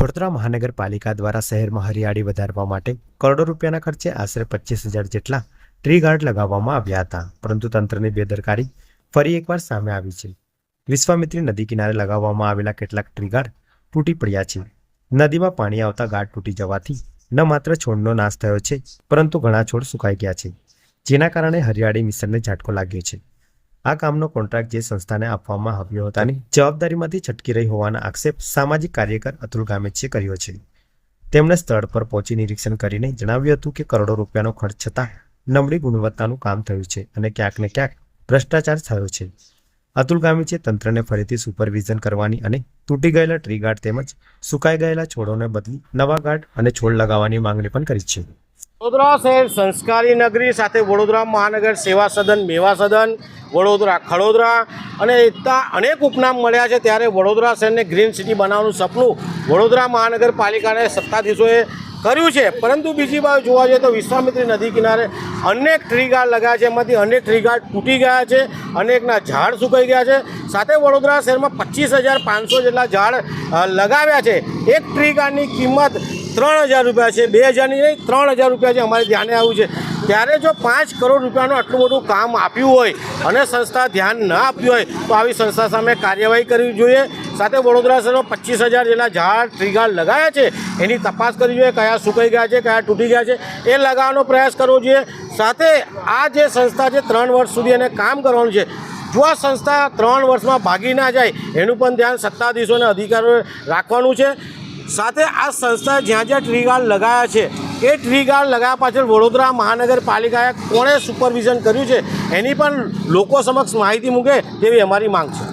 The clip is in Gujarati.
વડોદરા મહાનગરપાલિકા દ્વારા શહેરમાં હરિયાળી વધારવા માટે કરોડો રૂપિયાના ખર્ચે આશરે પચીસ હજાર જેટલા ટ્રી ગાર્ડ લગાવવામાં આવ્યા હતા. પરંતુ તંત્રની બેદરકારી ફરી એકવાર સામે આવી છે. વિશ્વામિત્રી નદી કિનારે લગાવવામાં આવેલા કેટલાક ટ્રી ગાર્ડ તૂટી પડ્યા છે. નદીમાં પાણી આવતા ગાઢ તૂટી જવાથી ન માત્ર છોડનો નાશ થયો છે, પરંતુ ઘણા છોડ સુકાઈ ગયા છે, જેના કારણે હરિયાળી મિશનને ઝાટકો લાગ્યો છે. આ કામનો કોન્ટ્રાક્ટ જે સંસ્થાને આપવામાં આવ્યો હતો અને જવાબદારીમાંથી છટકી રહી હોવાના આક્ષેપ સામાજિક કાર્યકર અતુલ ગામેચીએ કર્યો છે. તેમણે સ્થળ પર પહોંચી નિરીક્ષણ કરીને જણાવ્યું હતું કે કરોડો રૂપિયાનો ખર્ચ છતાં નબળી ગુણવત્તાનું કામ થયું છે અને ક્યાંક ને ક્યાંક ભ્રષ્ટાચાર થયો છે. અતુલ ગામીચે તંત્રને ફરીથી સુપરવિઝન કરવાની અને તૂટી ગયેલા ટ્રી ગાર્ડ તેમજ સુકાઈ ગયેલા છોડોને બદલી નવા ગાર્ડ અને છોડ લગાવવાની માંગણી પણ કરી છે. વડોદરા શહેર સંસ્કારી નગરી સાથે વડોદરા મહાનગર સેવા સદન, મેવા સદન, વડોદરા ખડોદરા અને એટલા અનેક ઉપનામ મળ્યા છે. ત્યારે વડોદરા શહેરને ગ્રીન સિટી બનાવવાનું સપનું વડોદરા મહાનગરપાલિકાને સત્તાધીશોએ કર્યું છે. પરંતુ બીજી બાજુ જોવા જઈએ તો વિશ્વામિત્રી નદી કિનારે અનેક ટ્રી ગાર્ડ લગાવ્યા છે. એમાંથી અનેક ટ્રી ગાર્ડ તૂટી ગયા છે. અનેકના ઝાડ સુકાઈ ગયા છે. સાથે વડોદરા શહેરમાં પચીસ હજાર પાંચસો જેટલા ઝાડ લગાવ્યા છે. એક ટ્રી ગાર્ડની કિંમત ત્રણ હજાર રૂપિયા છે, બે હજારની નહીં, ત્રણ હજાર રૂપિયા છે અમારે ધ્યાને આવ્યું છે. ત્યારે જો પાંચ કરોડ રૂપિયાનું આટલું મોટું કામ આપ્યું હોય અને સંસ્થા ધ્યાન ન આપ્યું હોય, તો આવી સંસ્થા સામે કાર્યવાહી કરવી જોઈએ. સાથે વડોદરા શહેરમાં પચીસ હજાર જેટલા ઝાડ ટ્રીગાર્ડ લગાયા છે. એની તપાસ કરવી જોઈએ કયા સુકાઈ ગયા છે, કયા તૂટી ગયા છે. એ લગાવવાનો પ્રયાસ કરવો જોઈએ. સાથે આ જે સંસ્થા છે, ત્રણ વર્ષ સુધી એને કામ કરવાનું છે. જો આ સંસ્થા ત્રણ વર્ષમાં ભાગી ના જાય, એનું પણ ધ્યાન સત્તાધીશોને અધિકારીઓએ રાખવાનું છે. સાથે આ સંસ્થાએ જ્યાં જ્યાં ટ્રી ગાર્ડ લગાવ્યા છે, એ ટ્રી ગાર્ડ લગાવ્યા પાછળ વડોદરા મહાનગરપાલિકાએ કોણે સુપરવિઝન કર્યું છે, એની પણ લોકો સમક્ષ માહિતી મૂકે તેવી અમારી માંગ છે.